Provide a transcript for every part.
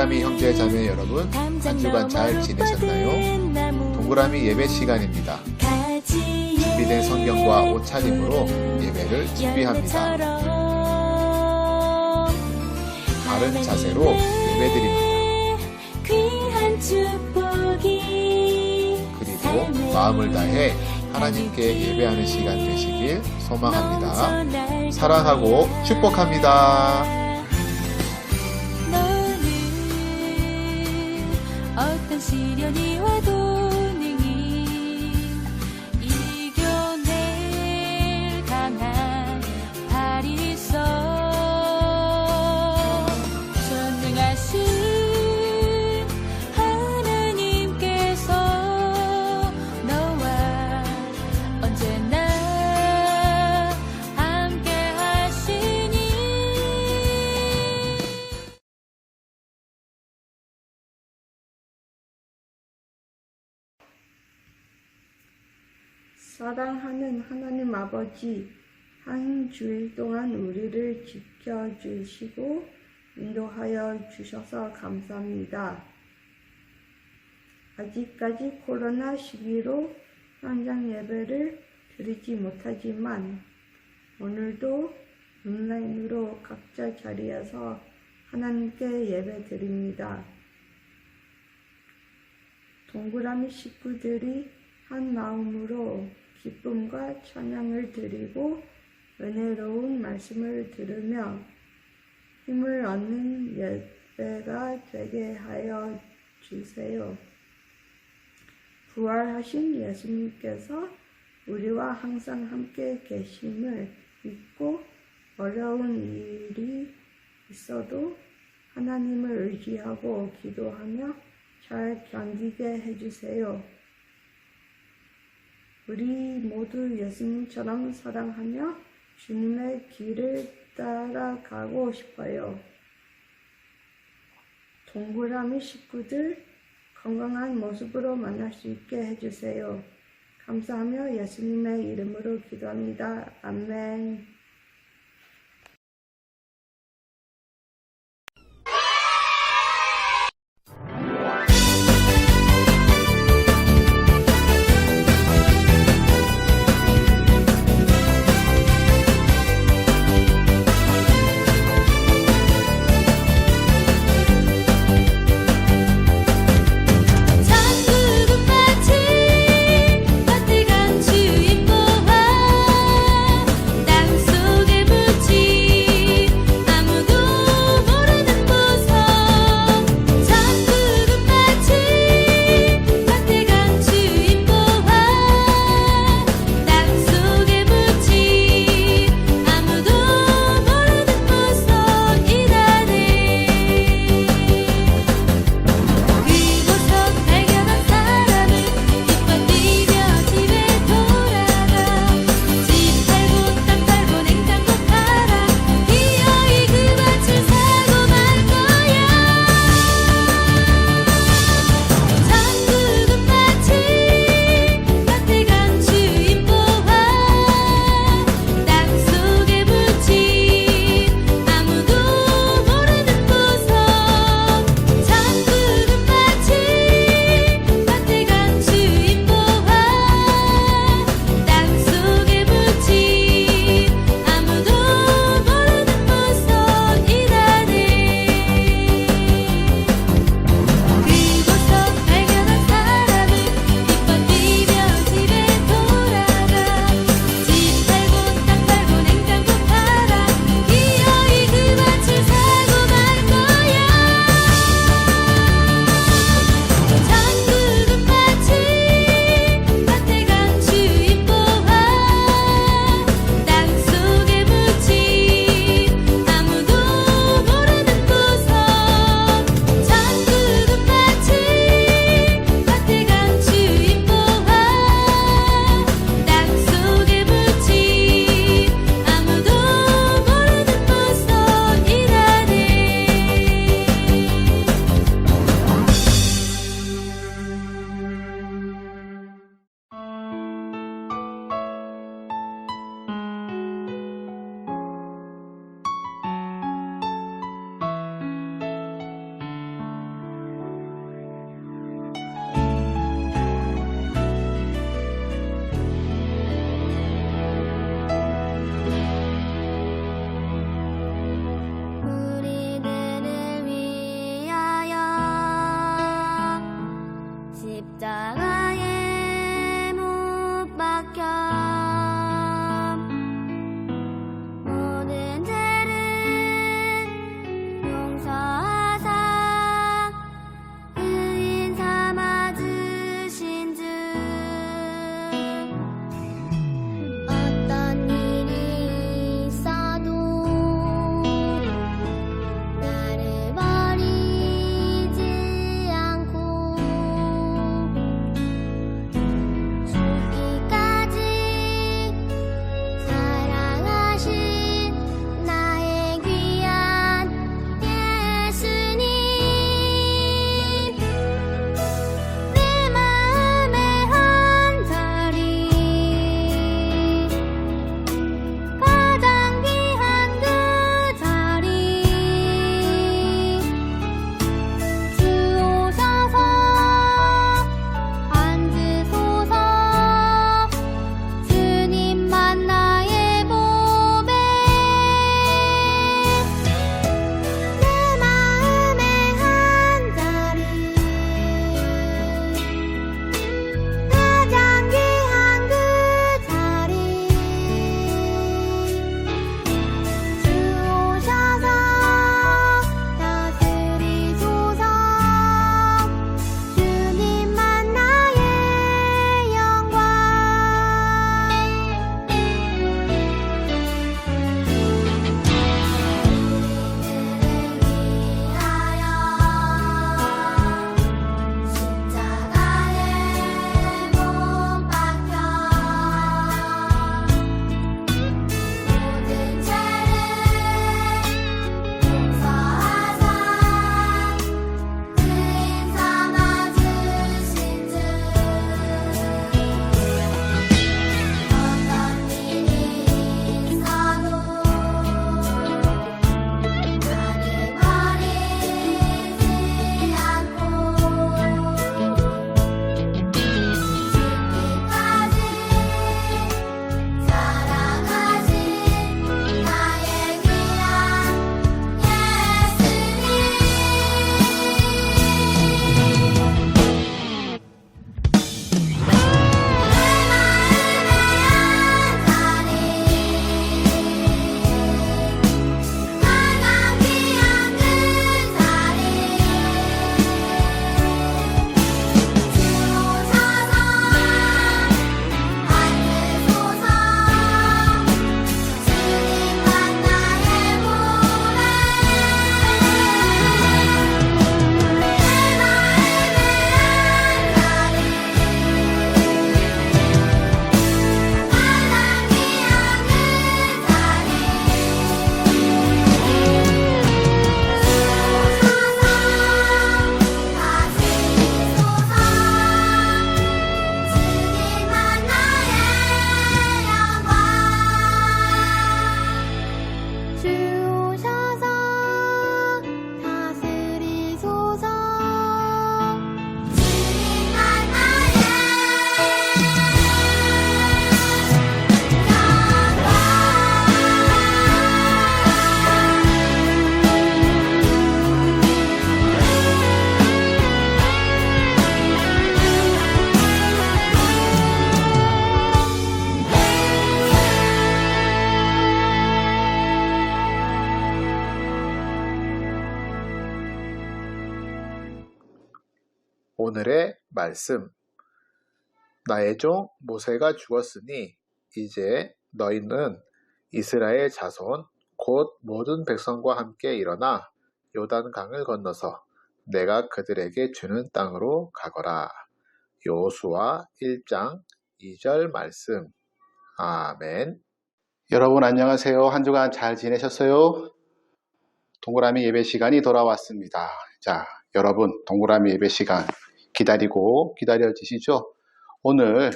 동그라미 형제 자매 여러분, 한 주간 잘 지내셨나요? 동그라미 예배 시간입니다. 준비된 성경과 옷차림으로 예배를 준비합니다. 바른 자세로 예배 드립니다. 귀한 축복이 그리고 마음을 다해 하나님께 예배하는 시간 되시길 소망합니다. 사랑하고 축복합니다. 사랑하는 하나님 아버지, 한 주일 동안 우리를 지켜주시고 인도하여 주셔서 감사합니다. 아직까지 코로나 시기로 현장 예배를 드리지 못하지만 오늘도 온라인으로 각자 자리에서 하나님께 예배 드립니다. 동그라미 식구들이 한 마음으로 기쁨과 찬양을 드리고 은혜로운 말씀을 들으며 힘을 얻는 예배가 되게 하여 주세요. 부활하신 예수님께서 우리와 항상 함께 계심을 믿고 어려운 일이 있어도 하나님을 의지하고 기도하며 잘 견디게 해주세요. 우리 모두 예수님처럼 사랑하며 주님의 길을 따라가고 싶어요. 동그라미 식구들 건강한 모습으로 만날 수 있게 해주세요. 감사하며 예수님의 이름으로 기도합니다. 아멘. 오늘의 말씀. 나의 종 모세가 죽었으니 이제 너희는 이스라엘 자손 곧 모든 백성과 함께 일어나 요단 강을 건너서 내가 그들에게 주는 땅으로 가거라. 요수와 1장 2절 말씀. 아멘. 여러분 안녕하세요. 한 주간 잘 지내셨어요? 동그라미 예배 시간이 돌아왔습니다. 자, 여러분 동그라미 예배 시간 기다리고 기다려지시죠? 오늘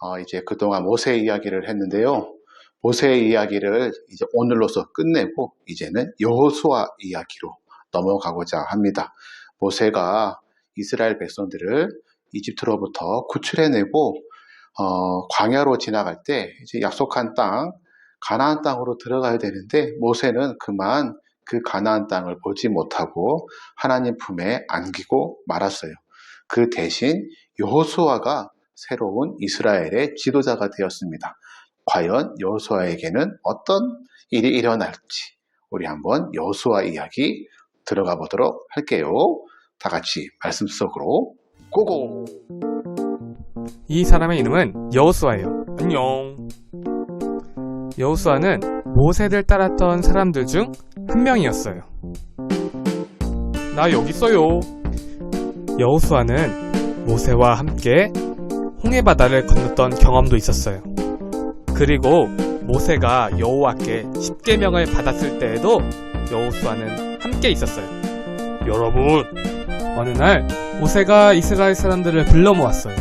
어, 이제 그동안 모세 이야기를 했는데요. 모세 이야기를 이제 오늘로서 끝내고 이제는 여호수아 이야기로 넘어가고자 합니다. 모세가 이스라엘 백성들을 이집트로부터 구출해내고 어, 광야로 지나갈 때 이제 약속한 땅 가나안 땅으로 들어가야 되는데 모세는 그만 그 가나안 땅을 보지 못하고 하나님 품에 안기고 말았어요. 그 대신 여호수아가 새로운 이스라엘의 지도자가 되었습니다. 과연 여호수아에게는 어떤 일이 일어날지 우리 한번 여호수아 이야기 들어가 보도록 할게요. 다 같이 말씀 속으로 고고. 이 사람의 이름은 여호수아예요. 안녕. 여호수아는 모세를 따랐던 사람들 중 한 명이었어요. 나 여기 있어요. 여호수아는 모세와 함께 홍해 바다를 건넜던 경험도 있었어요. 그리고 모세가 여호와께 십계명을 받았을 때에도 여호수아는 함께 있었어요. 여러분, 어느 날 모세가 이스라엘 사람들을 불러 모았어요.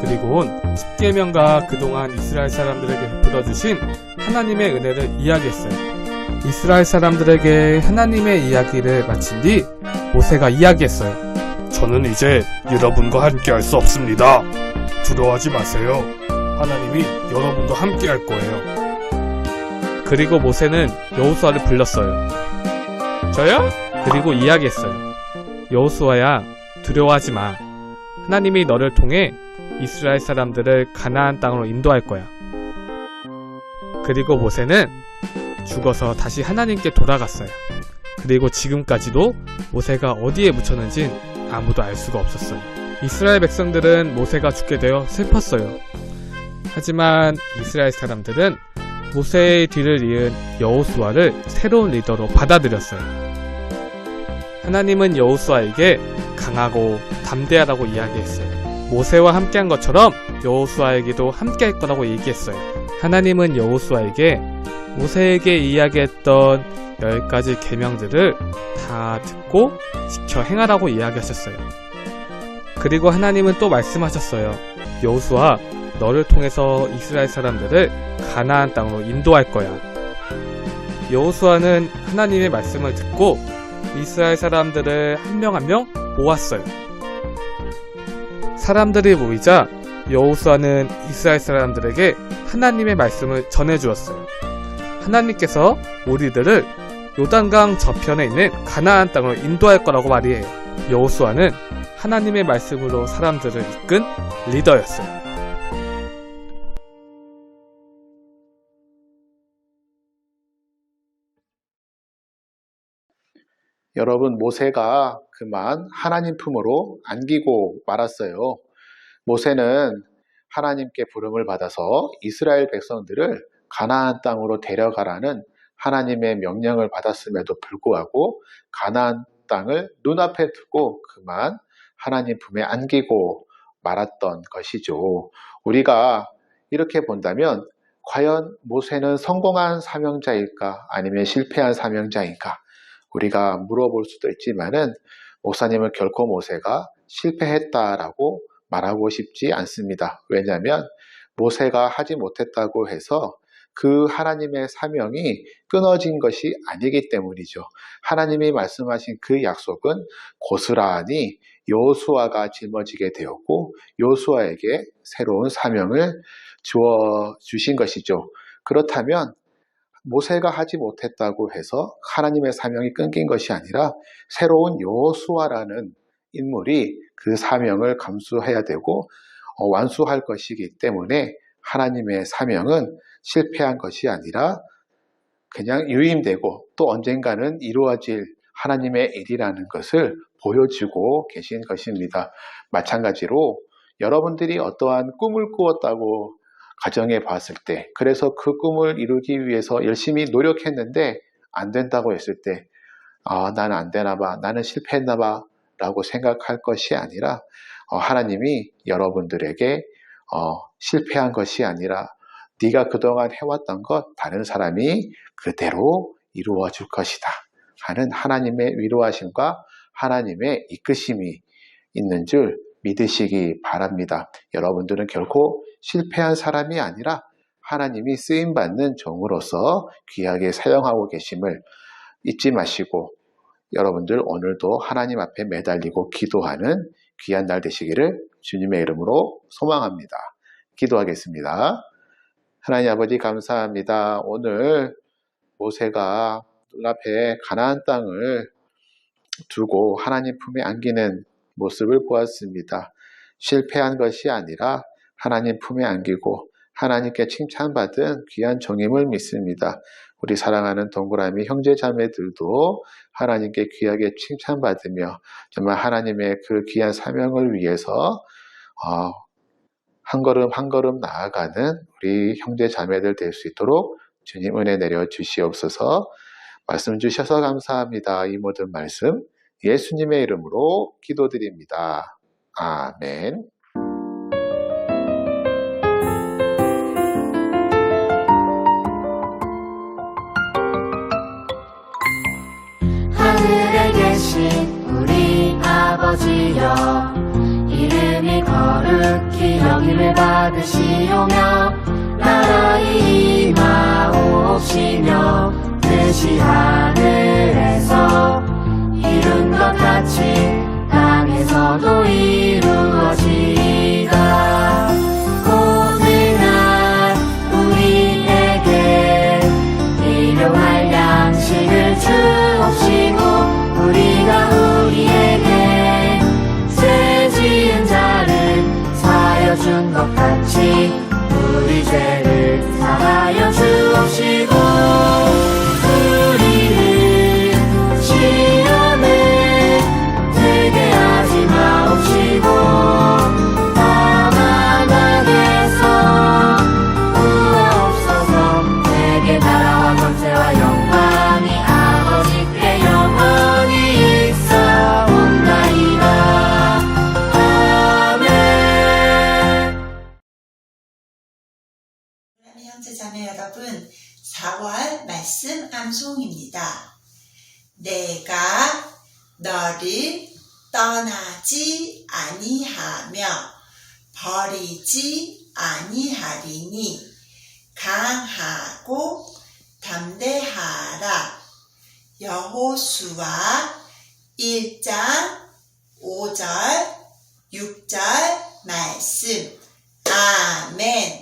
그리고 십계명과 그동안 이스라엘 사람들에게 베풀어 주신 하나님의 은혜를 이야기했어요. 이스라엘 사람들에게 하나님의 이야기를 마친 뒤 모세가 이야기했어요. 저는 이제 여러분과 함께 할 수 없습니다. 두려워하지 마세요. 하나님이 여러분과 함께 할 거예요. 그리고 모세는 여호수아를 불렀어요. 저요? 그리고 이야기했어요. 여호수아야, 두려워하지 마. 하나님이 너를 통해 이스라엘 사람들을 가나안 땅으로 인도할 거야. 그리고 모세는 죽어서 다시 하나님께 돌아갔어요. 그리고 지금까지도 모세가 어디에 묻혔는진 아무도 알 수가 없었어요. 이스라엘 백성들은 모세가 죽게 되어 슬펐어요. 하지만 이스라엘 사람들은 모세의 뒤를 이은 여호수아를 새로운 리더로 받아들였어요. 하나님은 여호수아에게 강하고 담대하다고 이야기했어요. 모세와 함께한 것처럼 여호수아에게도 함께할 거라고 얘기했어요. 하나님은 여호수아에게 모세에게 이야기했던 열 가지 계명들을 다 듣고 지켜 행하라고 이야기하셨어요. 그리고 하나님은 또 말씀하셨어요. 여호수아, 너를 통해서 이스라엘 사람들을 가나안 땅으로 인도할 거야. 여호수아는 하나님의 말씀을 듣고 이스라엘 사람들을 한 명 한 명 모았어요. 사람들이 모이자 여호수아는 이스라엘 사람들에게 하나님의 말씀을 전해 주었어요. 하나님께서 우리들을 요단강 저편에 있는 가나안 땅으로 인도할 거라고 말이에요. 여호수아는 하나님의 말씀으로 사람들을 이끈 리더였어요. 여러분 모세가 그만 하나님 품으로 안기고 말았어요. 모세는 하나님께 부름을 받아서 이스라엘 백성들을 가나안 땅으로 데려가라는 하나님의 명령을 받았음에도 불구하고 가나안 땅을 눈앞에 두고 그만 하나님 품에 안기고 말았던 것이죠. 우리가 이렇게 본다면 과연 모세는 성공한 사명자일까 아니면 실패한 사명자인가 우리가 물어볼 수도 있지만은 목사님은 결코 모세가 실패했다라고 말하고 싶지 않습니다. 왜냐하면 모세가 하지 못했다고 해서 그 하나님의 사명이 끊어진 것이 아니기 때문이죠. 하나님이 말씀하신 그 약속은 고스란히 요수아가 짊어지게 되었고 요수아에게 새로운 사명을 주어 주신 것이죠. 그렇다면 모세가 하지 못했다고 해서 하나님의 사명이 끊긴 것이 아니라 새로운 요수아라는 인물이 그 사명을 감수해야 되고 어, 완수할 것이기 때문에 하나님의 사명은 실패한 것이 아니라 그냥 유임되고 또 언젠가는 이루어질 하나님의 일이라는 것을 보여주고 계신 것입니다. 마찬가지로 여러분들이 어떠한 꿈을 꾸었다고 가정해 봤을 때, 그래서 그 꿈을 이루기 위해서 열심히 노력했는데 안 된다고 했을 때, 아, 나는 안 되나 봐, 나는 실패했나 봐, 라고 생각할 것이 아니라, 어, 하나님이 여러분들에게 어, 실패한 것이 아니라 네가 그동안 해왔던 것 다른 사람이 그대로 이루어 줄 것이다 하는 하나님의 위로하심과 하나님의 이끄심이 있는 줄 믿으시기 바랍니다. 여러분들은 결코 실패한 사람이 아니라 하나님이 쓰임 받는 종으로서 귀하게 사용하고 계심을 잊지 마시고 여러분들 오늘도 하나님 앞에 매달리고 기도하는 귀한 날 되시기를 주님의 이름으로 소망합니다. 기도하겠습니다. 하나님 아버지 감사합니다. 오늘 모세가 눈앞에 가나안 땅을 두고 하나님 품에 안기는 모습을 보았습니다. 실패한 것이 아니라 하나님 품에 안기고 하나님께 칭찬받은 귀한 종임을 믿습니다. 우리 사랑하는 동그라미 형제 자매들도 하나님께 귀하게 칭찬받으며 정말 하나님의 그 귀한 사명을 위해서 어, 한 걸음 한 걸음 나아가는 우리 형제 자매들 될 수 있도록 주님 은혜 내려 주시옵소서 말씀 주셔서 감사합니다. 이 모든 말씀 예수님의 이름으로 기도드립니다. 아멘. 아버지여. 이름이 거룩히 여김을 받으시오며 나라의 임하옵시며 하 떠나지 아니하며 버리지 아니하리니 강하고 담대하라. 여호수아 1장 5절 6절 말씀. 아멘.